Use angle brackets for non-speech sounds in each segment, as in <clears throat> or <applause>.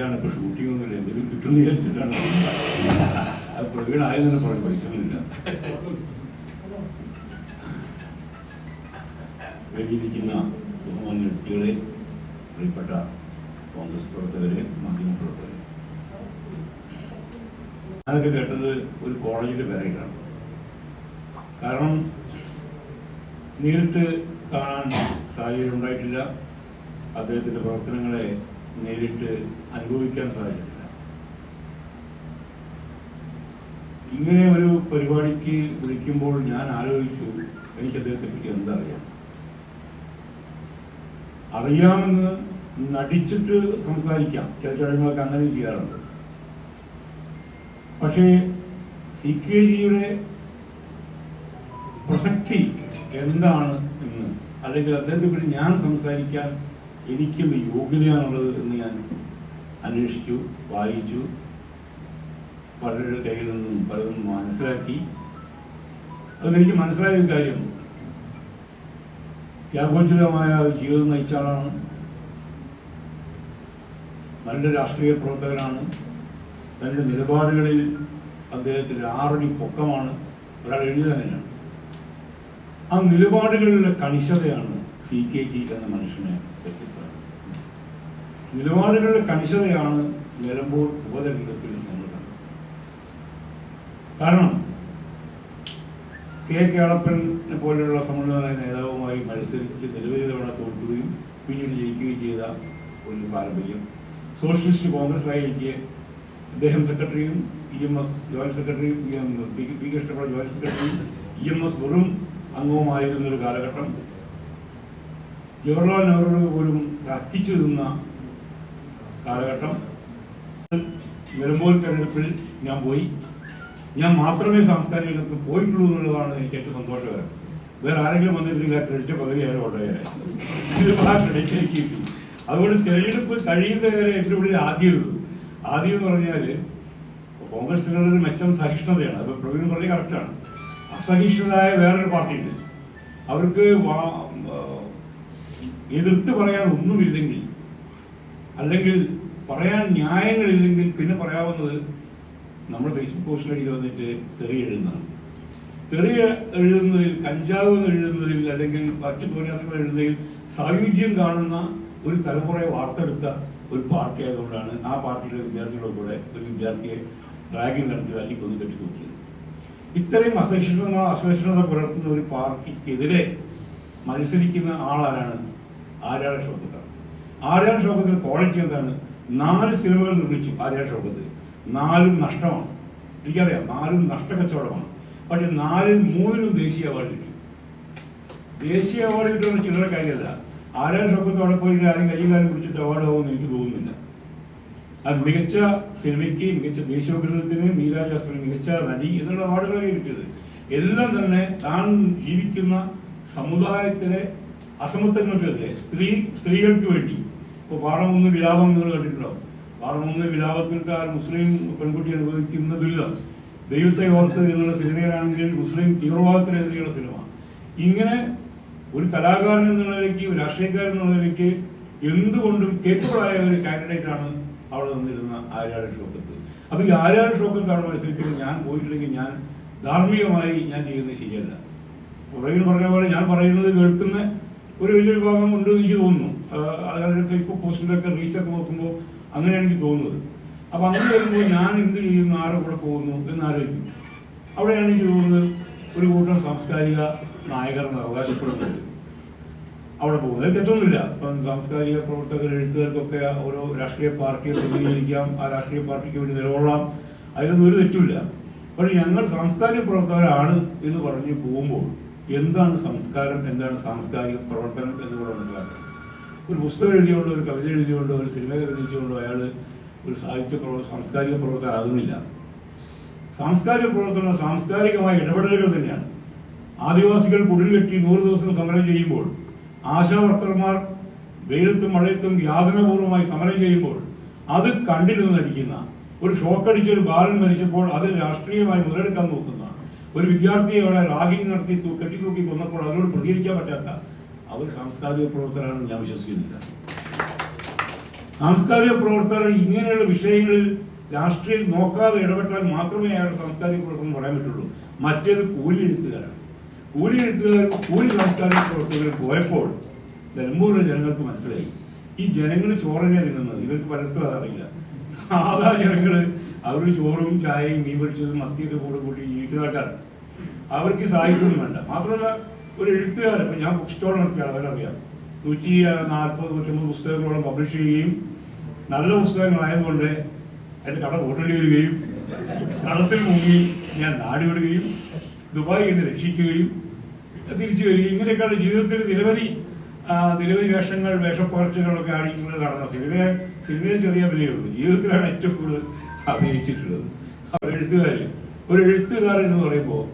ഇപ്പൊ ഷൂട്ടിംഗ് ഒന്നുമില്ല എന്തെങ്കിലും കിട്ടുന്ന വിചാരിച്ചിട്ടാണ് അത് പ്രവീൺ ആയതെന്ന് പറയും പൈസകളില്ല വേദിയിരിക്കുന്ന ബഹുമാന്യ വ്യക്തികളെ പ്രിയപ്പെട്ട കോൺഗ്രസ് പ്രവർത്തകരെ മാധ്യമപ്രവർത്തകരെ ഞാനൊക്കെ കേട്ടത് ഒരു കോളേജിന്റെ പേരായിട്ടാണ്. കാരണം നേരിട്ട് കാണാൻ സാഹചര്യം ഉണ്ടായിട്ടില്ല. അദ്ദേഹത്തിന്റെ പ്രവർത്തനങ്ങളെ നേരിട്ട് അനുഭവിക്കാൻ സാധിച്ചിട്ടില്ല. ഇങ്ങനെ ഒരു പരിപാടിക്ക് വിളിക്കുമ്പോൾ ഞാൻ ആലോചിച്ചു എനിക്ക് അദ്ദേഹത്തെ പറ്റി എന്തറിയാം? അറിയാമെന്ന് നടിച്ചിട്ട് സംസാരിക്കാം. ചില ചടങ്ങുകളൊക്കെ അങ്ങനെ ചെയ്യാറുണ്ട്. പക്ഷേ സി കെ ജിയുടെ പ്രസക്തി എന്താണ് എന്ന് അല്ലെങ്കിൽ അദ്ദേഹത്തെ പറ്റി ഞാൻ സംസാരിക്കാൻ എനിക്കെന്ത് യോഗ്യതയാണുള്ളത് എന്ന് ഞാൻ അന്വേഷിച്ചു വായിച്ചു പലരുടെ കയ്യിൽ നിന്നും പലതും മനസ്സിലാക്കി. അതെനിക്ക് മനസ്സിലായ ഒരു കാര്യം. ത്യാഗോജ്വലമായ ജീവിതം നയിച്ച ആളാണ്. നല്ല രാഷ്ട്രീയ പ്രവർത്തകനാണ്. തന്റെ നിലപാടുകളിൽ അദ്ദേഹത്തിന്റെ ആറടി പൊക്കമാണ്. ഒരാൾ എഴുതി തന്നെയാണ്. ആ നിലപാടുകളിലെ കണിശതയാണ് സി കെ ജി എന്ന മനുഷ്യനെ വ്യത്യസ്തമാണ് നിലപാടുകളുടെ കണിശതയാണ് നിലമ്പൂർ ഉപതെരഞ്ഞെടുപ്പിൽ നമ്മൾ കാരണം കെ കേളപ്പനെ പോലെയുള്ള സമ്മേളന നേതാവുമായി മത്സരിച്ച് നിരവധി തവണ തോൽക്കുകയും പിന്നീട് ജയിക്കുകയും ചെയ്ത ഒരു പാരമ്പര്യം. സോഷ്യലിസ്റ്റ് കോൺഗ്രസ് എനിക്ക് അദ്ദേഹം സെക്രട്ടറിയും ഇ എം എസ് ജോയിന്റ് സെക്രട്ടറിയും പി കൃഷ്ണപിള്ള ജോയിന്റ് സെക്രട്ടറിയും ഇ എം എസ് വെറും അംഗവുമായിരുന്ന ഒരു കാലഘട്ടം. ജവഹർലാൽ നെഹ്റു പോലും തർക്കിച്ചു നിന്ന കാലഘട്ടം. നിലമ്പൂർ തെരഞ്ഞെടുപ്പിൽ ഞാൻ പോയി. ഞാൻ മാത്രമേ സാംസ്കാരിക രംഗത്ത് പോയിട്ടുള്ളൂ എന്നുള്ളതാണ് എനിക്ക് ഏറ്റവും സന്തോഷകരം. വേറെ ആരെങ്കിലും ആ ക്രെഡിറ്റ് പകുതി ആയാലും ഉണ്ടായാലേ അതുകൊണ്ട് തെരഞ്ഞെടുപ്പ് കഴിയുന്നവരെ എന്റെ ഉള്ളിൽ ആദ്യം ഉള്ളൂ ആദ്യം എന്ന് പറഞ്ഞാൽ കോൺഗ്രസിനുള്ള ഒരു മെച്ചം സഹിഷ്ണുതയാണ്. അപ്പോൾ പ്രവീൺ പറഞ്ഞ കറക്റ്റാണ് അസഹിഷ്ണുതായ വേറൊരു പാർട്ടിയുണ്ട്. അവർക്ക് എതിർത്ത് പറയാൻ ഒന്നുമില്ലെങ്കിൽ അല്ലെങ്കിൽ പറയാൻ ന്യായങ്ങളില്ലെങ്കിൽ പിന്നെ പറയാവുന്നത് നമ്മൾ ഫേസ്ബുക്ക് പോസ്റ്റിലേക്ക് വന്നിട്ട് തെറി എഴുതുന്നതാണ്. തെറി എഴുതുന്നതിൽ കഞ്ചാവ് എഴുതുന്നതിൽ അല്ലെങ്കിൽ മറ്റു ഉപന്യാസങ്ങൾ എഴുതുന്നതിൽ സായുജ്യം കാണുന്ന ഒരു തലമുറയെ വാർത്തെടുത്ത ഒരു പാർട്ടി ആയതുകൊണ്ടാണ് ആ പാർട്ടിയിലെ വിദ്യാർത്ഥികളുടെ കൂടെ ഒരു വിദ്യാർത്ഥിയെ ഡ്രാഗിങ് നടത്തി തല്ലി കൊന്നു കെട്ടി തൂക്കിയത്. ഇത്രയും അസഹിഷ്ണുത അസഹിഷ്ണുത പുലർത്തുന്ന ഒരു പാർട്ടിക്കെതിരെ മത്സരിക്കുന്ന ആളാരാണ് ആരാണ് ഷോക്കത്താണ് ആരാണ് ഷോക്കത്തിന് ക്വാളിറ്റി എന്താണ് നാല് സിനിമകൾ നിർമ്മിച്ചു ആര്യാട ഷോക്കത്ത്. നാലും നഷ്ടമാണ്. എനിക്കറിയാം നാലും നഷ്ടക്കച്ചവടമാണ്. പക്ഷെ നാലിൽ മൂന്നിനും ദേശീയ അവാർഡ് കിട്ടി. ദേശീയ അവാർഡ് കിട്ടുന്ന ചില്ലറ കാര്യമല്ല. ആര്യാട ഷോക്കത്ത് അവിടെ പോയി ആരും കൈകാലം കുടിച്ചിട്ട് അവാർഡ് ആവുമെന്ന് എനിക്ക് തോന്നുന്നില്ല. അത് മികച്ച സിനിമയ്ക്ക് മികച്ച ദേശീയോഗ്രഹത്തിന് മീരാജാസിന് മികച്ച നടി എന്നുള്ള അവാർഡുകളൊക്കെ കിട്ടിയത്. എല്ലാം തന്നെ താൻ ജീവിക്കുന്ന സമുദായത്തിലെ അസമത്വങ്ങൾക്കെതിരെ സ്ത്രീ സ്ത്രീകൾക്ക് വേണ്ടി. ഇപ്പോൾ പാറമൂന്ന് വിലാപം നിങ്ങൾ കണ്ടിട്ടുണ്ടോ? പാറമൂന്ന് വിലാപത്തിൽക്കാർ മുസ്ലിം പെൺകുട്ടി അനുഭവിക്കുന്നതില്ല ദൈവത്തെ ഓർത്ത് എന്നുള്ള സിനിമയിലാണെങ്കിൽ മുസ്ലിം തീവ്രവാദത്തിനെതിരെയുള്ള സിനിമ. ഇങ്ങനെ ഒരു കലാകാരൻ എന്നുള്ള നിലയ്ക്ക് ഒരു രാഷ്ട്രീയക്കാരൻ എന്നുള്ള നിലയ്ക്ക് എന്തുകൊണ്ടും കേപ്പബിളായ ഒരു കാൻഡിഡേറ്റ് ആണ് അവിടെ നിന്നിരുന്ന ആര്യാട് ഷോക്കത്ത് അപ്പൊ ഈ ആര്യാട് ഷോക്കത്താണ് മത്സരിക്കുന്നത് ഞാൻ പോയിട്ടില്ലെങ്കിൽ ഞാൻ ധാർമ്മികമായി ഞാൻ ചെയ്യുന്നത് ശരിയല്ല. പുറകിൽ പറഞ്ഞ പോലെ ഞാൻ പറയുന്നത് കേൾക്കുന്ന ഒരു വലിയ വിഭാഗം ഉണ്ട് എനിക്ക് തോന്നുന്നു. അതായത് ഫേസ്ബുക്ക് പോസ്റ്റിലൊക്കെ റീച്ചൊക്കെ നോക്കുമ്പോൾ അങ്ങനെയാണ് എനിക്ക് തോന്നുന്നത്. അപ്പൊ അങ്ങനെ വരുമ്പോൾ ഞാൻ എന്ത് ചെയ്യുന്നു? ആരുടെ കൂടെ പോകുന്നു? എന്ന് ആലോചിക്കും അവിടെയാണ് എനിക്ക് തോന്നുന്നത് ഒരു കൂട്ടം സാംസ്കാരിക നായകർ എന്ന് അവകാശപ്പെടുന്നത്. അവിടെ പോകുന്നത്. അത് തെറ്റൊന്നുമില്ല. ഇപ്പം സാംസ്കാരിക പ്രവർത്തകർ എഴുത്തുകാർക്കൊക്കെ ഓരോ രാഷ്ട്രീയ പാർട്ടിയെ പ്രതിനിധീകരിക്കാം. ആ രാഷ്ട്രീയ പാർട്ടിക്ക് വേണ്ടി നിലകൊള്ളാം. അതിലൊന്നും ഒരു തെറ്റുമില്ല. പക്ഷേ ഞങ്ങൾ സാംസ്കാരിക പ്രവർത്തകരാണ് എന്ന് പറഞ്ഞ് പോകുമ്പോൾ എന്താണ് സംസ്കാരം എന്താണ് സാംസ്കാരിക പ്രവർത്തനം എന്ന് കൂടെ മനസ്സിലാക്കുക ഒരു പുസ്തകം എഴുതിയോണ്ടോ ഒരു കവിത എഴുതിയോണ്ടോ ഒരു സിനിമ എഴുതിയുകൊണ്ടോ അയാൾ ഒരു സാഹിത്യ പ്രവർ സാംസ്കാരിക പ്രവർത്തകരാകുന്നില്ല സാംസ്കാരിക പ്രവർത്തനം സാംസ്കാരികമായ ഇടപെടലുകൾ തന്നെയാണ്. ആദിവാസികൾ കുടിൽ കെട്ടി നൂറ് ദിവസം സമരം ചെയ്യുമ്പോൾ ആശാവർക്കർമാർ വെയിലത്തും മഴയത്തും യാതനപൂർവമായി സമരം ചെയ്യുമ്പോൾ അത് കണ്ടിരുന്ന് നടിക്കുന്ന ഒരു ഷോക്കടിച്ച ഒരു ബാലൻ മരിച്ചപ്പോൾ അത് രാഷ്ട്രീയമായി മുതലെടുക്കാൻ നോക്കുന്ന ഒരു വിദ്യാർത്ഥിയെ അവിടെ റാഗിങ് നടത്തി കെട്ടിത്തൂക്കി കൊന്നപ്പോൾ അതിനോട് പ്രതികരിക്കാൻ പറ്റാത്ത അവർ സാംസ്കാരിക പ്രവർത്തകരാണെന്ന് ഞാൻ വിശ്വസിക്കുന്നില്ല. സാംസ്കാരിക പ്രവർത്തകർ ഇങ്ങനെയുള്ള വിഷയങ്ങളിൽ രാഷ്ട്രീയം നോക്കാതെ ഇടപെട്ടാൽ മാത്രമേ അയാൾ സാംസ്കാരിക പ്രവർത്തനം പറയാൻ പറ്റുള്ളൂ. മറ്റേത് കൂലി എഴുത്തുകാരാണ് കൂലി എഴുത്തുകാർ കൂലി സാംസ്കാരിക പ്രവർത്തകർ പോയപ്പോൾ നിലമ്പൂരിലെ ജനങ്ങൾക്ക് മനസ്സിലായി. ഈ ജനങ്ങൾ ചോറനെ തിന്നുന്നത്? ഇവർക്ക് പലർക്കും അതറിയില്ല. സാധാ ജനങ്ങൾ അവർ ചോറും ചായയും മീൻ പൊരിച്ചതും മത്തിയൊക്കെ കൂടെ കൂടി വീട്ടുകാട്ടാണ് അവർക്ക് സാഹിത്യമൊന്നും വേണ്ട. മാത്രമല്ല ഒരു എഴുത്തുകാരൻ ഇപ്പൊ ഞാൻ ബുക്ക് സ്റ്റോൾ നടത്തിയ ആളുകളറിയാം നൂറ്റി നാൽപ്പത് നൂറ്റമ്പത് പുസ്തകങ്ങളോളം പബ്ലിഷ് ചെയ്യുകയും നല്ല പുസ്തകങ്ങളായതുകൊണ്ട് എന്റെ കട ഹോട്ടലിൽ വരികയും കടത്തിൽ മുങ്ങി ഞാൻ നാട് വിടുകയും ദുബായി എന്നെ രക്ഷിക്കുകയും തിരിച്ചു വരികയും ഇങ്ങനെയൊക്കെയാണ് ജീവിതത്തിൽ നിരവധി നിരവധി വേഷങ്ങൾ വേഷപ്പകർച്ചകളൊക്കെ ആടിക്കുന്നത് നടന്ന സിനിമ സിനിമയിൽ ചെറിയ വിലയുള്ളൂ ജീവിതത്തിലാണ് ഏറ്റവും കൂടുതൽ അഭിനയിച്ചിട്ടുള്ളത്. ഒരു എഴുത്തുകാരൻ ഒരു എഴുത്തുകാരൻ എന്ന് പറയുമ്പോൾ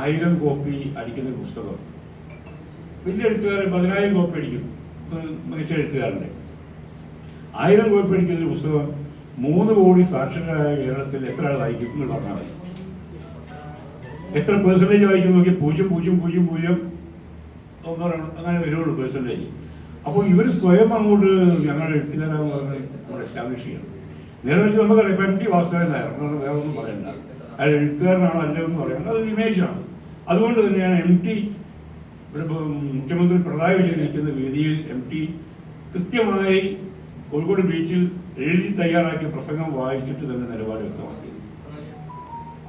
ആയിരം കോപ്പി അടിക്കുന്ന പുസ്തകം. വലിയ എഴുത്തുകാരൻ പതിനായിരം കോപ്പി അടിക്കും. മികച്ച എഴുത്തുകാരന്റെ. ആയിരം കോപ്പി അടിക്കുന്ന ഒരു പുസ്തകം മൂന്ന് കോടി സാക്ഷരരായ കേരളത്തിൽ എത്ര ആൾ വായിക്കും എന്ന് പറഞ്ഞാൽ മതി. എത്ര പെർസെന്റേജ് വായിക്കും നോക്കി പൂജ്യം പൂജ്യം പൂജ്യം പൂജ്യം ഒന്നോ അങ്ങനെ വരുള്ളൂ പെർസെന്റേജ് അപ്പോൾ ഇവർ സ്വയം അങ്ങോട്ട് ഞങ്ങളുടെ എഴുത്തുകാരാന്ന് പറഞ്ഞ് നമ്മൾ എസ്റ്റാബ്ലിഷ് ചെയ്യണം. നേരെ വെച്ച് നമുക്കറിയാം ഇപ്പം എം ടി വാസുദേവൻ നായർ വേറെ ഒന്നും പറയണ്ട. അയാൾ എഴുത്തുകാരനാണോ അല്ല എന്ന് പറയുന്നത് അതൊരു ഇമേജാണ് അതുകൊണ്ട് തന്നെയാണ് എം ടി മുഖ്യമന്ത്രി പിണറായി വിജയൻ ഇരിക്കുന്ന വേദിയിൽ എം ടി കൃത്യമായി കോഴിക്കോട് ബീച്ചിൽ എഴുതി തയ്യാറാക്കിയ പ്രസംഗം വായിച്ചിട്ട് തന്നെ നിലപാട് വ്യക്തമാക്കിയത്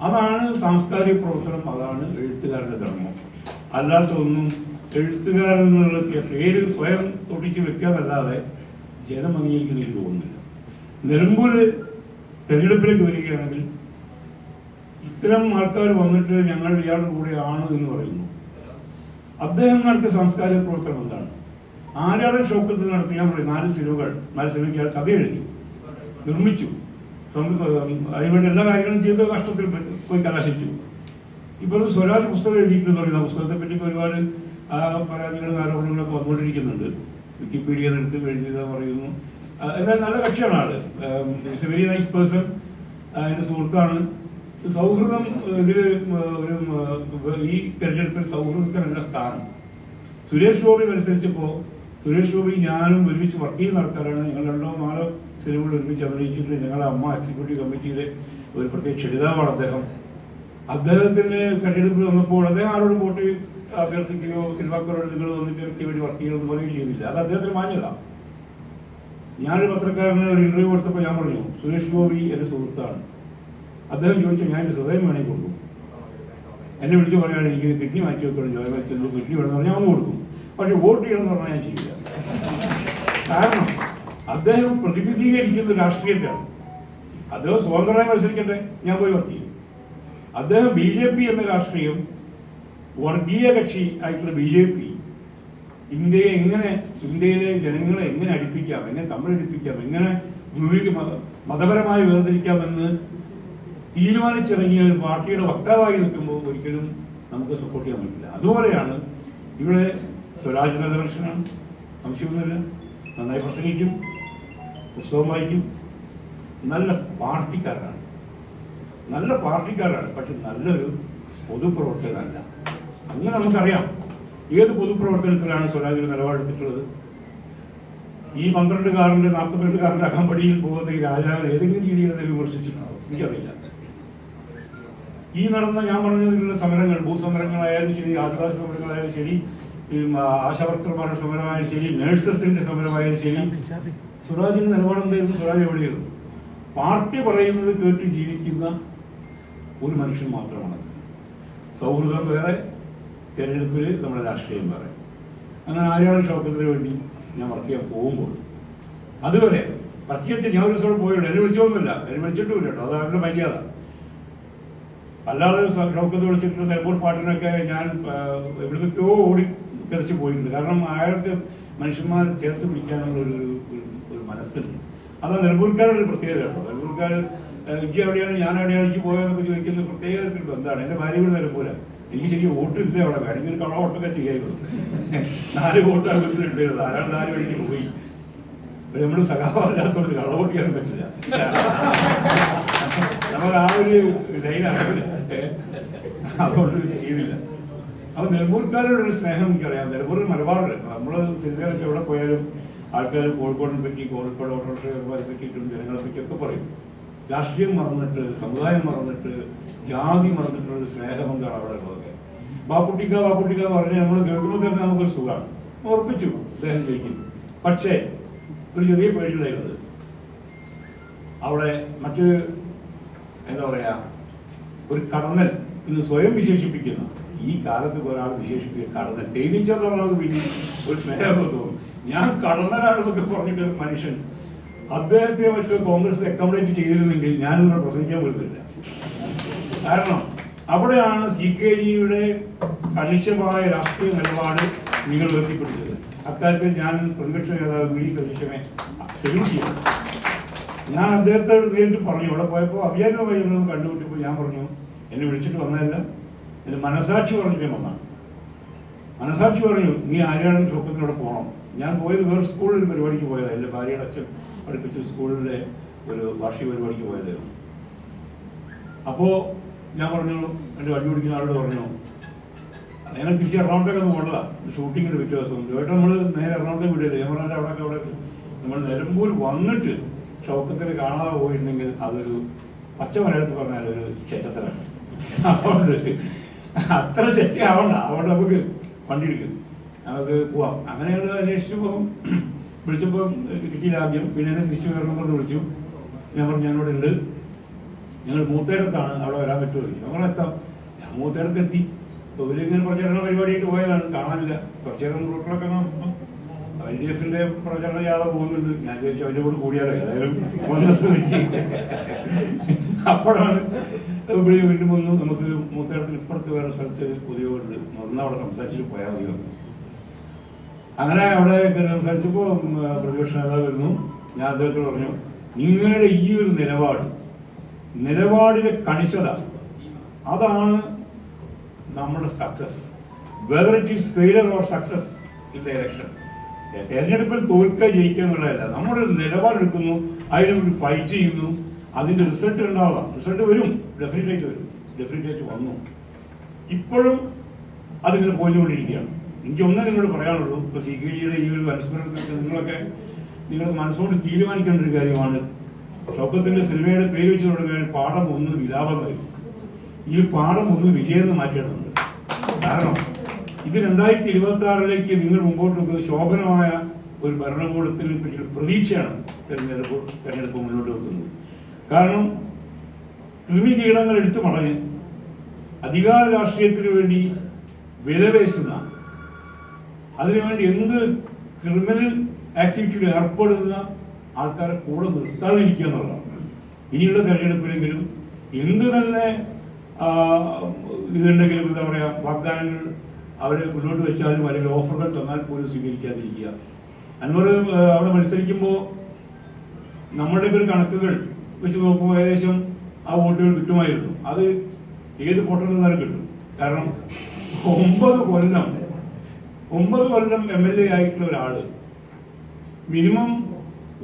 അതാണ് സാംസ്കാരിക പ്രവർത്തനം അതാണ് എഴുത്തുകാരുടെ ധർമ്മം. അല്ലാത്ത ഒന്നും എഴുത്തുകാരൻ എന്നുള്ള പേര് സ്വയം തൊട്ടിച്ച് വെക്കാന്നല്ലാതെ ജനം അംഗീകരിക്കുന്നതിൽ തോന്നുന്നില്ല. നിലമ്പൂര് തെരഞ്ഞെടുപ്പിലേക്ക് വരികയാണെങ്കിൽ ഇത്തരം ആൾക്കാർ വന്നിട്ട് ഞങ്ങൾ ഇയാളുടെ കൂടെ ആണ് എന്ന് പറയുന്നു. അദ്ദേഹം നടത്തിയ സാംസ്കാരിക പ്രവർത്തനം എന്താണ്? ആരാടെ ഷോക്കത്തിൽ നടത്തി ഞാൻ പറയും നാല് സിനിമകൾ നാല് സിനിമയ്ക്ക് അയാൾ കഥ എഴുതി നിർമ്മിച്ചു. അതിനുവേണ്ടി എല്ലാ കാര്യങ്ങളും ചെയ്ത് കഷ്ടത്തിൽ പോയി കലാശിച്ചു. ഇപ്പോൾ സ്വരാജ് പുസ്തകം എഴുതിയിട്ടുണ്ട് പറയുന്ന. പുസ്തകത്തെ പറ്റി ഒരുപാട് പരാതികളും ആരോപണങ്ങളൊക്കെ വന്നുകൊണ്ടിരിക്കുന്നുണ്ട്. വിക്കിപീഡിയ എടുത്ത് എഴുതിയതാ പറയുന്നു. എന്നാൽ നല്ല കക്ഷിയാണ് ആൾ. It's a very nice person എന്റെ സുഹൃത്താണ്. സൗഹൃദം ഇതിൽ ഒരു ഈ തെരഞ്ഞെടുപ്പിൽ സൗഹൃദത്തിനല്ല സ്ഥാനം. സുരേഷ് ഗോപി മത്സരിച്ചപ്പോൾ സുരേഷ് ഗോപി ഞാനും ഒരുമിച്ച് വർക്ക് ചെയ്യുന്ന ആൾക്കാരാണ്. ഞങ്ങൾ രണ്ടോ നാലോ സിനിമകൾ ഒരുമിച്ച് അഭിനയിച്ചിട്ട് ഞങ്ങളുടെ അമ്മ എക്സിക്യൂട്ടീവ് കമ്മിറ്റിയിലെ ഒരു പ്രത്യേക ക്ഷണിതാവാണ് അദ്ദേഹം. അദ്ദേഹത്തിന് തെരഞ്ഞെടുപ്പ് വന്നപ്പോൾ അദ്ദേഹം ആരോടും വോട്ട് അഭ്യർത്ഥിക്കുകയോ സിനിമാക്കാരോട് നിങ്ങൾ വന്നിട്ട് വേണ്ടി വർക്ക് ചെയ്യണമെന്ന് പറയുകയും ചെയ്തില്ല. അത് അദ്ദേഹത്തിന് മാന്യത. ഞാനൊരു പത്രക്കാരന് ഒരു ഇന്റർവ്യൂ കൊടുത്തപ്പോൾ ഞാൻ പറഞ്ഞു സുരേഷ് ഗോപി എന്റെ സുഹൃത്താണ്. അദ്ദേഹം ചോദിച്ചു ഞാൻ എന്റെ ഹൃദയം വേണമെങ്കിൽ കൊടുക്കും. എന്നെ വിളിച്ചു പറയുകയാണ് എനിക്ക് കിഡ്നി മാറ്റി വെക്കണം ജോയ വെച്ചത് കിഡ്നി വേണമെന്ന് പറഞ്ഞാൽ ഞാൻ കൊടുക്കും പക്ഷെ വോട്ട് ചെയ്യണമെന്ന് പറഞ്ഞാൽ ഞാൻ ചെയ്യില്ല. കാരണം അദ്ദേഹം പ്രതിനിധീകരിക്കുന്ന രാഷ്ട്രീയത്തെയാണ്. അദ്ദേഹം സ്വതന്ത്രമായി മത്സരിക്കട്ടെ ഞാൻ പോയി വർക്ക് ചെയ്യും. അദ്ദേഹം ബി ജെ പി എന്ന രാഷ്ട്രീയം വർഗീയ കക്ഷി ആയിട്ടുള്ള ബി ജെ പി ഇന്ത്യയെ എങ്ങനെ ഇന്ത്യയിലെ ജനങ്ങളെ എങ്ങനെ അടുപ്പിക്കാം എങ്ങനെ തമ്മിലടിപ്പിക്കാം എങ്ങനെ മത- മതപരമായി വേർതിരിക്കാമെന്ന് തീരുമാനിച്ചിറങ്ങിയ ഒരു പാർട്ടിയുടെ വക്താവായി നിൽക്കുമ്പോൾ ഒരിക്കലും നമുക്ക് സപ്പോർട്ട് ചെയ്യാൻ പറ്റില്ല. അതുപോലെയാണ് ഇവിടെ സ്വരാജ് മനുഷ്യനാണ് സംശയമൊന്നുമില്ല നന്നായി പ്രസംഗിക്കും. പുസ്തകം വായിക്കും. നല്ല പാർട്ടിക്കാരാണ്. നല്ല പാർട്ടിക്കാരാണ്. പക്ഷെ നല്ലൊരു പൊതുപ്രവർത്തകനല്ല അങ്ങനെ നമുക്കറിയാം. ഏത് പൊതുപ്രവർത്തനത്തിലാണ് സ്വരാജിന് നിലപാടെടുത്തിട്ടുള്ളത്? ഈ പന്ത്രണ്ട് കാറിന്റെ നാൽപ്പത്തിരണ്ട് കാറിന്റെ അകമ്പടിയിൽ പോകുന്ന ഈ രാജാവിനെ ഏതെങ്കിലും രീതിയിൽ അത് വിമർശിച്ചിട്ടുണ്ടാവും എനിക്കറിയില്ല. ഈ നടന്ന ഞാൻ പറഞ്ഞതിലുള്ള സമരങ്ങൾ ഭൂസമരങ്ങളായാലും ശരി ആദിവാസി സമരങ്ങളായാലും ശരി ആശാവർത്തമാരുടെ സമരമായാലും ശരി നേഴ്സസിന്റെ സമരമായാലും ശരി സ്വരാജിന്റെ നിലപാടെന്തായിരുന്നു? സ്വരാജ് എവിടെയായിരുന്നു? പാർട്ടി പറയുന്നത് കേട്ട് ജീവിക്കുന്ന ഒരു മനുഷ്യൻ മാത്രമാണ്. സൗഹൃദം വേറെ തെരഞ്ഞെടുപ്പിൽ നമ്മുടെ രാഷ്ട്രീയം വേറെ അങ്ങനെ ആര്യാടൻ ഷൗക്കത്തിന് വേണ്ടി ഞാൻ വർക്ക് ചെയ്യാൻ പോകുമ്പോൾ അതുവരെ വർക്ക് ചെയ്യാൻ ഞാൻ ഒരു ദിവസം പോയുള്ളൂ. എന്നെ വിളിച്ചൊന്നുമില്ല. എന്നെ വിളിച്ചിട്ടുമില്ല കേട്ടോ. അത് അവരുടെ മര്യാദ? അല്ലാതെ ഷോക്കത്ത് വിളിച്ചിട്ടുള്ള വിളിച്ചിട്ട് നിലമ്പൂർ പാട്ടിനൊക്കെ ഞാൻ എവിടുന്നൊക്കെയോ ഓടി തെറിച്ച് പോയിട്ടുണ്ട്. കാരണം അയാൾക്ക് മനുഷ്യന്മാരെ ചേർത്ത് പിടിക്കാനുള്ള ഒരു ഒരു- മനസ്സുണ്ട് അതാ നിലമ്പൂർക്കാരുടെ ഒരു പ്രത്യേകത കേട്ടോ. നിലമ്പൂർക്കാർ എനിക്ക് എവിടെയാണ് ഞാൻ എവിടെയാണ് എനിക്ക് പോയതെന്നൊക്കെ ചോദിക്കുന്ന പ്രത്യേകതത്തിൽ ബന്ധമാണ്. എന്റെ ഭാര്യ വീട് നിലമ്പൂരാ. എനിക്ക് ശരിക്കും വോട്ടില്ല അവിടെ. വേണമെങ്കിൽ ഒരു കളവോട്ടൊക്കെ ചെയ്യായിരുന്നു. നാല് വോട്ട് അകത്തിലുണ്ട് ധാരാളം നാല് വഴിക്ക് പോയി. നമ്മൾ സഖാവല്ലാത്തോണ്ട് കളവോട്ട് ചെയ്യാൻ പറ്റില്ല. നമ്മൾ ആ ഒരു ലൈനാണ് അതുകൊണ്ട് ചെയ്തില്ല. അപ്പൊ നെൽമൂർക്കാരുടെ ഒരു സ്നേഹം എനിക്കറിയാം. നെൽമൂർ മലബാറിൽ നമ്മൾ സിനിമയിലൊക്കെ എവിടെ പോയാലും ആൾക്കാർ കോഴിക്കോടിനെ പറ്റി കോഴിക്കോട് ഓട്ടോറിക്ഷയെ പറ്റിയിട്ടും ജനങ്ങളെ പറ്റിയൊക്കെ പറയും. രാഷ്ട്രീയം മറന്നിട്ട് സമുദായം മറന്നിട്ട് ജാതി മറന്നിട്ടുള്ള ഒരു സ്നേഹബന്ധമാണ് അവിടെ ഉള്ളതൊക്കെ ബാപ്പുട്ടിക്ക ബാപ്പുട്ടിക്ക പറഞ്ഞ് നമ്മൾ കേൾക്കുമ്പോൾ തന്നെ നമുക്കൊരു സുഖമാണ്. ഉറപ്പിച്ചു അദ്ദേഹം ജയിക്കും പക്ഷേ ഒരു ചെറിയ പേടിയുണ്ടായിരുന്നത്. അവിടെ മറ്റ് എന്താ പറയാ ഒരു കടന്നൽ ഇന്ന് സ്വയം വിശേഷിപ്പിക്കുന്ന. ഈ കാലത്ത് ഒരാൾ വിശേഷിപ്പിക്കുന്ന കടന്നൽ തേനീച്ച പറഞ്ഞാൽ പിന്നെ ഒരു സ്നേഹമൊക്കെ തോന്നും. ഞാൻ കടന്നലാണെന്നൊക്കെ പറഞ്ഞിട്ട് മനുഷ്യൻ അദ്ദേഹത്തെ മറ്റു കോൺഗ്രസ് അക്കോമഡേറ്റ് ചെയ്തിരുന്നെങ്കിൽ ഞാനിവിടെ പ്രസംഗിക്കാൻ പോലും കാരണം അവിടെയാണ് സി കെ ജിയുടെ കണിശമായ രാഷ്ട്രീയ നിലപാട് നിങ്ങൾ ഉയർത്തിപ്പിടിച്ചത്. അക്കാര്യത്തിൽ ഞാൻ പ്രതിപക്ഷ നേതാവ് വി ഡി സതീശനെ ചെയ്യുന്നു. ഞാൻ അദ്ദേഹത്തെ നേരിട്ട് പറഞ്ഞു. ഇവിടെ പോയപ്പോൾ അഭിയാനമായി കണ്ടുപിട്ടിപ്പോൾ ഞാൻ പറഞ്ഞു എന്നെ വിളിച്ചിട്ട് വന്നതല്ല. എന്റെ മനസാക്ഷി പറഞ്ഞു ഞാൻ വന്നാണ് മനസാക്ഷി പറഞ്ഞു നീ ആര്യാടൻ ഷോപ്പത്തിലൂടെ പോകണം ഞാൻ പോയത് വേറെ സ്കൂളിൽ പരിപാടിക്ക് പോയതാണ് എന്റെ ഭാര്യയുടെ അച്ഛൻ പഠിപ്പിച്ച സ്കൂളിലെ ഒരു വാർഷിക പരിപാടിക്ക് പോയതായിരുന്നു. അപ്പോ ഞാൻ പറഞ്ഞു എന്റെ വണ്ടി പിടിക്കുന്ന ആളോട് പറഞ്ഞു ഞങ്ങൾ തിരിച്ച് എറണാകുളത്തേക്ക് ഒന്ന് പോകണ്ടതാ ഷൂട്ടിങ്ങിന് പിറ്റേ ദിവസം. ചോദിച്ചാൽ നമ്മൾ നേരെ എറണാകുളത്തേക്ക് വിടില്ല? ഞാൻ പറഞ്ഞാൽ അവിടെ അവിടെ നമ്മൾ നിലമ്പൂർ വന്നിട്ട് ഷോക്കത്തിന് കാണാതെ പോയിട്ടുണ്ടെങ്കിൽ അതൊരു പച്ച മലയാളത്തിൽ പറഞ്ഞാൽ ഒരു ചെറ്റത്തരാണ്. അതുകൊണ്ട് അത്ര ചെറ്റ ആവണ്ട അതുകൊണ്ട് നമുക്ക് വണ്ടി എടുക്കും നമുക്ക് പോവാം. അങ്ങനെ അത് അന്വേഷിച്ചപ്പോൾ <clears throat> വിളിച്ചപ്പോൾ കിട്ടിയില്ല ആദ്യം. പിന്നെ എന്നെ തിരിച്ചു വരണം പറഞ്ഞ് വിളിച്ചു. ഞാൻ പറഞ്ഞു ഞാനിവിടെ ഉണ്ട്. ഞങ്ങൾ മൂത്തേടത്താണ്. അവിടെ വരാൻ പറ്റുമോ? ഞങ്ങളെത്താം ഞാൻ മൂത്തേടത്ത് എത്തി. ഇവരിങ്ങനെ പ്രചരണ പരിപാടിയായിട്ട് പോയതാണ്. കാണാനില്ല. കുറച്ച് നേരം റൂട്ടിലൊക്കെ എൽ ഡി എഫിന്റെ പ്രചരണ ജാഥ പോകുന്നുണ്ട്. ഞാൻ ചോദിച്ചു അവന്റെ കൂടെ കൂടിയാലോ? ഏതായാലും അപ്പോഴാണ് ഇവിടെ വീണ്ടും വന്നു. നമുക്ക് മൂത്തേടത്തിന് ഇപ്പുറത്ത് വേറെ സ്ഥലത്ത് പുതിയ വീട് ഒന്ന് അവിടെ സംസാരിച്ചിട്ട് പോയാൽ മതി. വന്നു അങ്ങനെ അവിടെ സംസാരിച്ചപ്പോൾ പ്രതിപക്ഷ നേതാവ് വരുന്നു. ഞാൻ അദ്ദേഹത്തോട് പറഞ്ഞു നിങ്ങളുടെ ഈ ഒരു നിലപാട് നിലപാടിലെ കണിശത അതാണ് നമ്മുടെ success whether it is failure or success in the election തെരഞ്ഞെടുപ്പിൽ തോൽക്കുക ജയിക്കുക എന്നുള്ളതല്ല. നമ്മുടെ നിലപാടെടുക്കുന്നു അതിനെ ഫൈറ്റ് ചെയ്യുന്നു. അതിന്റെ റിസൾട്ട് ഉണ്ടാവാം റിസൾട്ട് വരും. ഡെഫിനറ്റ് ആയിട്ട് വരും. ഡെഫിനറ്റ് ആയിട്ട് വന്നു. ഇപ്പോഴും അതിങ്ങനെ പോയിക്കൊണ്ടിരിക്കുകയാണ്. എനിക്ക് ഒന്നേ നിങ്ങളോട് പറയാനുള്ളൂ. ഇപ്പൊ സി കെ ജിയുടെ ഈ ഒരു മനസ്സിലൊക്കെ നിങ്ങളൊക്കെ നിങ്ങൾ മനസ്സോട് തീരുമാനിക്കേണ്ട ഒരു കാര്യമാണ്. ഷൗക്കത്തിന്റെ സിനിമയുടെ പേര് വെച്ച് തുടങ്ങാൻ പാഠം ഒന്ന് വിലാപമായിരുന്നു ഈ പാഠം ഒന്ന് വിജയം എന്ന് മാറ്റേണ്ടതുണ്ട്. കാരണം ഇത് രണ്ടായിരത്തി ഇരുപത്തി ആറിലേക്ക് നിങ്ങൾ മുമ്പോട്ട് വെക്കുന്ന ശോഭനമായ ഒരു ഭരണകൂടത്തിന് പറ്റിയ പ്രതീക്ഷയാണ് തെരഞ്ഞെടുപ്പ് തെരഞ്ഞെടുപ്പ് മുന്നോട്ട് വെക്കുന്നത്. കാരണം കൃമി കീടങ്ങൾ എടുത്തു മടങ്ങി അധികാര രാഷ്ട്രീയത്തിന് വേണ്ടി വിലപേശുന്ന അതിനുവേണ്ടി എന്ത് ക്രിമിനൽ ആക്ടിവിറ്റിയിൽ ഏർപ്പെടുന്ന ആൾക്കാരെ കൂടെ നിർത്താതിരിക്കുക എന്നുള്ളതാണ്. ഇനിയുള്ള തെരഞ്ഞെടുപ്പിലെങ്കിലും എന്ത് തന്നെ ഇതുണ്ടെങ്കിലും എന്താ പറയാ വാഗ്ദാനങ്ങൾ അവരെ മുന്നോട്ട് വെച്ചാലും അല്ലെങ്കിൽ ഓഫറുകൾ തന്നാൽ പോലും സ്വീകരിക്കാതിരിക്കുക. അൻവർ ആ, അവിടെ മത്സരിക്കുമ്പോൾ നമ്മളുടെ ഒരു കണക്കുകൾ വെച്ച് നോക്കുമ്പോൾ ഏകദേശം ആ വോട്ടുകൾ കിട്ടുമായിരുന്നു. അത് ഏത് വോട്ടിൽ നിന്നാലും കിട്ടും കാരണം ഒമ്പത് കൊല്ലം ഒമ്പത് കൊല്ലം എം എൽ എ ആയിട്ടുള്ള ഒരാൾ മിനിമം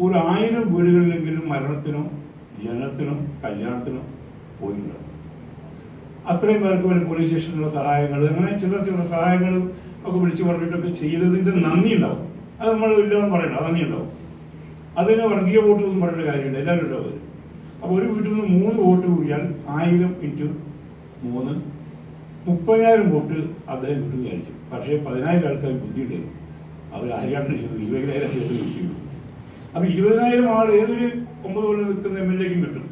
ഒരു ആയിരം വീടുകളിലെങ്കിലും മരണത്തിനോ ജനനത്തിനോ കല്യാണത്തിനോ പോയിട്ടുണ്ട് അത്രയും പേർക്ക് പോലീസ് സ്റ്റേഷനിലുള്ള സഹായങ്ങൾ അങ്ങനെ ചില ചില സഹായങ്ങൾ ഒക്കെ വിളിച്ചു പറഞ്ഞിട്ടൊക്കെ ചെയ്തതിന്റെ നന്ദി ഉണ്ടാവും അത് നമ്മൾ ഇല്ലാന്ന് പറയണ്ട നന്ദി ഉണ്ടാവും അതിന് വർഗീയ വോട്ട് ഒന്നും പറയേണ്ട കാര്യമില്ല. എല്ലാവരും ഉണ്ടാവും അപ്പൊ ഒരു വീട്ടിൽ നിന്ന് മൂന്ന് വോട്ട് കൂടിയാൽ ആയിരം ഇന്റു മൂന്ന്. മുപ്പതിനായിരം വോട്ട് അദ്ദേഹം വിചാരിച്ചു പക്ഷേ പതിനായിരം ആൾക്കാർ ബുദ്ധിയുണ്ട് അവർ ചെയ്തു ഇരുപതിനായിരം ചെയ്ത് കിട്ടിയുള്ളൂ അപ്പൊ ഇരുപതിനായിരം ആൾ ഏതൊരു ഒമ്പത് കൊല്ലം നിൽക്കുന്ന എം എൽ എക്കും കിട്ടും.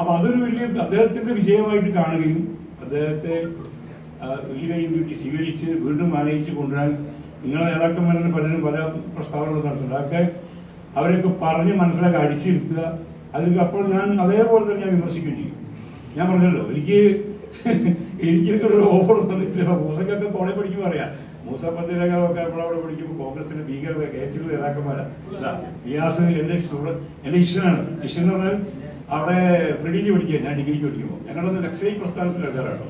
അപ്പൊ അതൊരു വലിയ അദ്ദേഹത്തിന്റെ വിജയമായിട്ട് കാണുകയും അദ്ദേഹത്തെ വലിയ കൈ നീട്ടി സ്വീകരിച്ച് വീണ്ടും ആനയിച്ച് കൊണ്ടുവരാൻ നിങ്ങളെ നേതാക്കന്മാരുടെ പലരും പല പ്രസ്താവനകൾ നടത്തുന്നുണ്ട്. അതൊക്കെ അവരൊക്കെ പറഞ്ഞ് മനസ്സിലാക്കി അടിച്ചിരുത്തുക അതിലേക്ക് അപ്പോൾ ഞാൻ അതേപോലെ തന്നെ ഞാൻ വിമർശിക്കുകയും ചെയ്യും ഞാൻ പറഞ്ഞല്ലോ എനിക്ക് <laughs> എനിക്കൊക്കെ ഒരു ഓഫർ തന്നിട്ടില്ല മൂസക്കൊക്കെ കോളേജ് പഠിക്കുമ്പോൾ അറിയാം. മൂസ പന്തിരകളൊക്കെ നമ്മളവിടെ പഠിക്കുമ്പോൾ കോൺഗ്രസിന്റെ ഭീകരത കെ നേതാക്കന്മാരാ. നിയാസ് എന്റെ സ്റ്റുഡന്റ് എന്റെ ഇഷ്ടനാണ്. ഇഷ്ടം എന്ന് പറഞ്ഞാൽ അവിടെ പ്രിഡിഗ്രി പഠിക്കുക ഞാൻ ഡിഗ്രിക്ക് പഠിക്കുമ്പോൾ ഞങ്ങളൊന്ന് നക്സലി പ്രസ്ഥാനത്തിൽ എടുക്കാറാണ്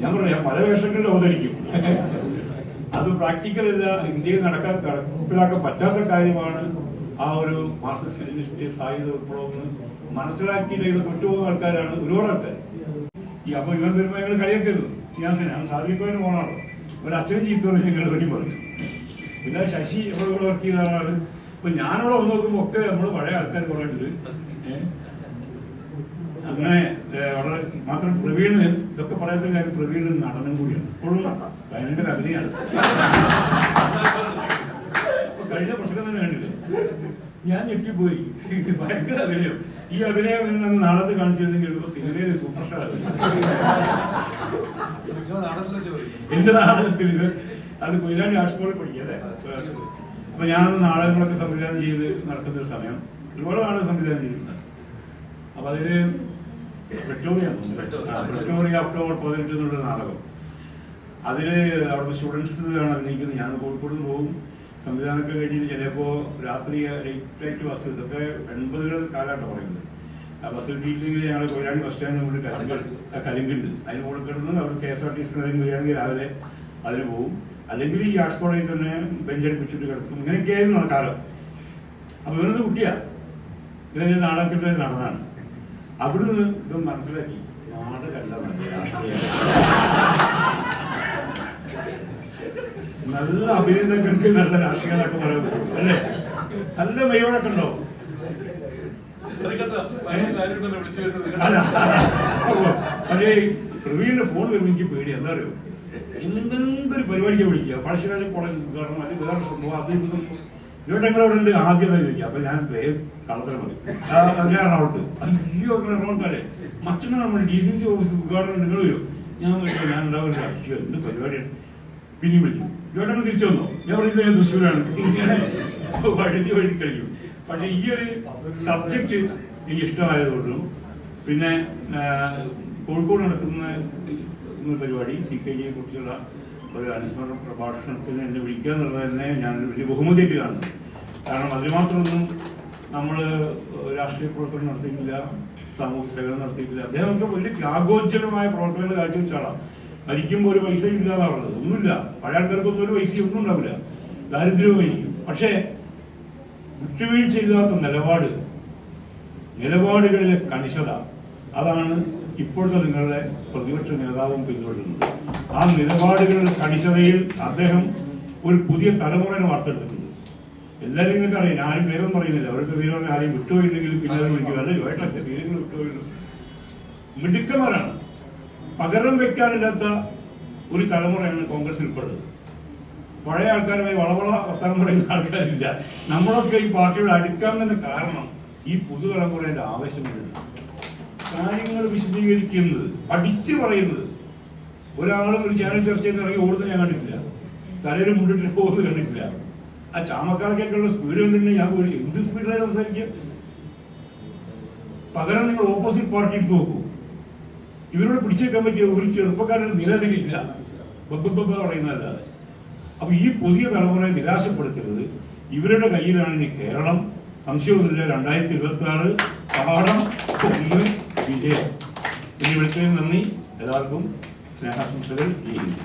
ഞാൻ പറഞ്ഞു ഞാൻ പല വേഷങ്ങളിൽ അവതരിക്കും. <laughs> അത് പ്രാക്ടിക്കൽ ഇല്ല ഇന്ത്യയിൽ നടക്കാൻ നടപ്പിലാക്കാൻ പറ്റാത്ത കാര്യമാണ് ആ ഒരു മാർക്സിസ്റ്റ് ലെനിനിസ്റ്റ് സായുധ വിപ്ലവം മനസ്സിലാക്കി മനസ്സിലാക്കിയിട്ട് ഇത് വിട്ടുപോകുന്ന ആൾക്കാരാണ് ഒരുപാട് ആൾക്കാർ ഈ അപ്പൊ ഇവൻ വരുമ്പോൾ ഞങ്ങൾ കളിയാക്കരുത് ഞാൻ സാധിക്കുവാനും പോകണമല്ലോ ഒരു അച്ഛൻ ചീത്ത ഞങ്ങൾ പറ്റി പറഞ്ഞു പിന്നെ ശശി ഇവിടെ വർക്ക് ചെയ്ത ആളാണ് ഇപ്പൊ ഞാനിവിടെ വന്ന് നോക്കുമ്പോ ഒക്കെ നമ്മൾ പഴയ ആൾക്കാർ കുറെ ഉണ്ട്. അങ്ങനെ വളരെ മാത്രം പ്രവീണ് ഇതൊക്കെ പറയാത്ത കാര്യം പ്രവീണ് നടനം കൂടിയാണ്. ഇപ്പോഴും ഭയങ്കര അഭിനയാണ്. കഴിഞ്ഞ പ്രശ്നം തന്നെ ഞാൻ ഞെട്ടിപ്പോയി ഭയങ്കര അഭിനയം. ഈ അഭിനയം എന്നെ നാടത്ത് കാണിച്ചിരുന്നെങ്കിൽ ഇപ്പൊ സിനിമയിലെ സൂപ്പർ സ്റ്റാർ എന്റെ നാടകത്തിൽ അത് കൊയിലാണ്ടി ആർട്സ് സ്കൂളിൽ പഠിക്കല്ലേ അപ്പൊ ഞാനന്ന് നാടകങ്ങളൊക്കെ സംവിധാനം ചെയ്ത് നടക്കുന്ന ഒരു സമയം. ഒരുപാട് നാടകം സംവിധാനം ചെയ്തിട്ടുണ്ട്. അപ്പൊ അതിൽ. വിക്ടോറിയ. വിക്ടോറിയ ഒക്ടോബർ പതിനെട്ട് എന്നുള്ള നാടകം. അതിൽ അവിടുത്തെ സ്റ്റുഡൻസ് ആണ് അഭിനയിക്കുന്നത്. ഞാൻ കോഴിക്കോട് നിന്ന് പോകും. സംവിധാനമൊക്കെ കഴിഞ്ഞിട്ട് ചിലപ്പോൾ രാത്രി ലൈറ്റ് ആയിട്ട് ബസ് ഇതൊക്കെ എൺപതുകൾ കാലഘട്ടം പറയുന്നത്. ആ ബസ് കിട്ടിയില്ലെങ്കിൽ ഞങ്ങൾ കൊയിലാണ്ടി ബസ് സ്റ്റാൻഡിന് മുകളിൽ കലിങ്ക് ആ കലിങ്കുണ്ട് അതിന് മുകളിൽ കിടന്ന് അവിടെ K S R T C വരികയാണെങ്കിൽ രാവിലെ അതിന് പോകും അല്ലെങ്കിൽ ഈ ആർട്സ് കോളേജിൽ തന്നെ ബെഞ്ചടിപ്പിച്ചിട്ട് കിടക്കും. ഇങ്ങനെയൊക്കെയായിരുന്നു കാലം. അപ്പൊ ഇവരൊന്ന് കുട്ടിയാ. ഇവരെ നാടകത്തിൽ നടനാണ്. അവിടുന്ന് ഇത് മനസ്സിലാക്കി നാടകമല്ല നല്ല രാഷ്ട്രീയം. നല്ല അഭിനന്ദനങ്ങൾക്ക് നല്ല രാഷ്ട്രീയങ്ങളൊക്കെ പറയാൻ പറ്റും അല്ലേ? നല്ല മെയ്യോടൊക്കെ ഉണ്ടോ? അതേ പ്രവീണിന്റെ ഫോൺ വരുമ്പോൾ എനിക്ക് പേടി. എന്താ അറിയോ? എന്തെന്തൊരു പരിപാടിക്ക് വിളിക്കുക? പഴശ്ശിരാജ കോളേജ് ഉദ്ഘാടനം അത് വേറെ സംഭവം അത് ഇതും ഇവിടെ ഉണ്ട് ആദ്യം തന്നെ ചോദിക്കുക. അപ്പൊ ഞാൻ വേഗം കളത്തരം മതി ഞാൻ എറണാകുളത്ത് അയ്യോ അങ്ങനെ എറണാകുളത്തല്ലേ മറ്റന്നാൾ നമ്മൾ ഡി സി സി ഓഫീസ് ഉദ്ഘാടനം നിങ്ങൾ വരും. ഞാൻ ഞാൻ ഉണ്ടാവില്ല അയ്യോ എന്ത് പരിപാടിയാണ്? പിന്നെയും വിളിച്ചു ഇവിടെ തിരിച്ചു വന്നു? ഞാൻ പറയുന്നത് ഞാൻ തൃശ്ശൂരാണ്. ഇങ്ങനെ വഴുതി വഴുതി കഴിഞ്ഞു. പക്ഷെ ഈ ഒരു സബ്ജക്റ്റ് എനിക്ക് ഇഷ്ടമായതുകൊണ്ടും പിന്നെ കോഴിക്കോട് നടക്കുന്ന പരിപാടി സി കെ ജിയെ കുറിച്ചുള്ള ഒരു അനുസ്മരണ പ്രഭാഷണത്തിന് എന്നെ വിളിക്കുക എന്നുള്ളത് തന്നെ ഞാൻ വലിയ ബഹുമതിയായിട്ട് കാണുന്നു. കാരണം അതിനുമാത്രമൊന്നും നമ്മൾ രാഷ്ട്രീയ പ്രവർത്തനം നടത്തിയിട്ടില്ല സാമൂഹിക സേവനം നടത്തിയിട്ടില്ല. അദ്ദേഹം വലിയ ത്യാഗോജ്ജലമായ പ്രവർത്തനങ്ങൾ കാഴ്ചവെച്ച ആളാണ് മരിക്കുമ്പോൾ ഒരു പൈസ ഇല്ലാതാവുന്നത്. ഒന്നുമില്ല. പഴയ ആൾക്കാർക്കൊന്നും ഒരു പൈസ ഒന്നും ഉണ്ടാവില്ല. ദാരിദ്ര്യമായിരിക്കും പക്ഷേ വിട്ടുവീഴ്ചയില്ലാത്ത നിലപാട് നിലപാടുകളിലെ കണിശത അതാണ് ഇപ്പോഴത്തെ നിങ്ങളുടെ പ്രതിപക്ഷ നേതാവും പിന്തുടരുന്നത്. ആ നിലപാടുകളുടെ കണിശതയിൽ അദ്ദേഹം ഒരു പുതിയ തലമുറയെ വാർത്തെടുത്തിട്ടുണ്ട്. എല്ലാവരും നിങ്ങൾക്ക് അറിയാം. ആരും പേരൊന്നും അവർക്ക് പേര് പറഞ്ഞാൽ ആരെയും വിട്ടുപോയിട്ടുണ്ടെങ്കിൽ പിന്നെ വിളിക്കുക അല്ല ചോദിക്കട്ടെ പേരുകൾ വിട്ടുപോയിട്ടുണ്ട് മിടുക്കന്മാരാണ്. പകരം വെക്കാനില്ലാത്ത ഒരു തലമുറയാണ് കോൺഗ്രസിൽ ഉൾപ്പെടുന്നത്. പഴയ ആൾക്കാരുമായി വളവള വർത്തമാനം പറയുന്ന ആൾക്കാരില്ല. നമ്മളൊക്കെ ഈ പാർട്ടിയോട് അടുക്കാൻ തന്നെ കാരണം ഈ പുതുതലമുറയുടെ ആവശ്യമുണ്ട് കാര്യങ്ങൾ വിശദീകരിക്കുന്നത് പഠിച്ചു പറയുന്നത്. ഒരാളും ഒരു ചാനൽ ചർച്ച നിന്ന് ഇറങ്ങി ഓടുന്നത് ഞാൻ കണ്ടിട്ടില്ല. തലയിൽ മുണ്ടിട്ട് പോകുന്നത് കണ്ടിട്ടില്ല. ആ ചാമക്കാലൊക്കെയുള്ള സ്പീഡ് കണ്ടിട്ടുണ്ടെങ്കിൽ ഞാൻ പോയി. എന്ത് സ്പീഡിലാണ് സംസാരിക്കുക? പകരം നിങ്ങൾ ഓപ്പോസിറ്റ് പാർട്ടി എടുത്ത് നോക്കൂ. ഇവരോട് പിടിച്ചേക്കാൻ പറ്റിയ ഒരു ചെറുപ്പക്കാരുടെ നിലനിലില്ല. ബബ്ബബ്ബ പറയുന്നതല്ലാതെ. അപ്പൊ ഈ പുതിയ തലമുറയെ നിരാശപ്പെടുത്തരുത്. ഇവരുടെ കയ്യിലാണ് ഇനി കേരളം. സംശയമൊന്നുമില്ല രണ്ടായിരത്തി ഇരുപത്തി ആറ് പാഠം വിജയം. ഇനി വിളിച്ചതിന് നന്ദി. എല്ലാവർക്കും സ്നേഹാശംസകൾ. ചെയ്യുന്നു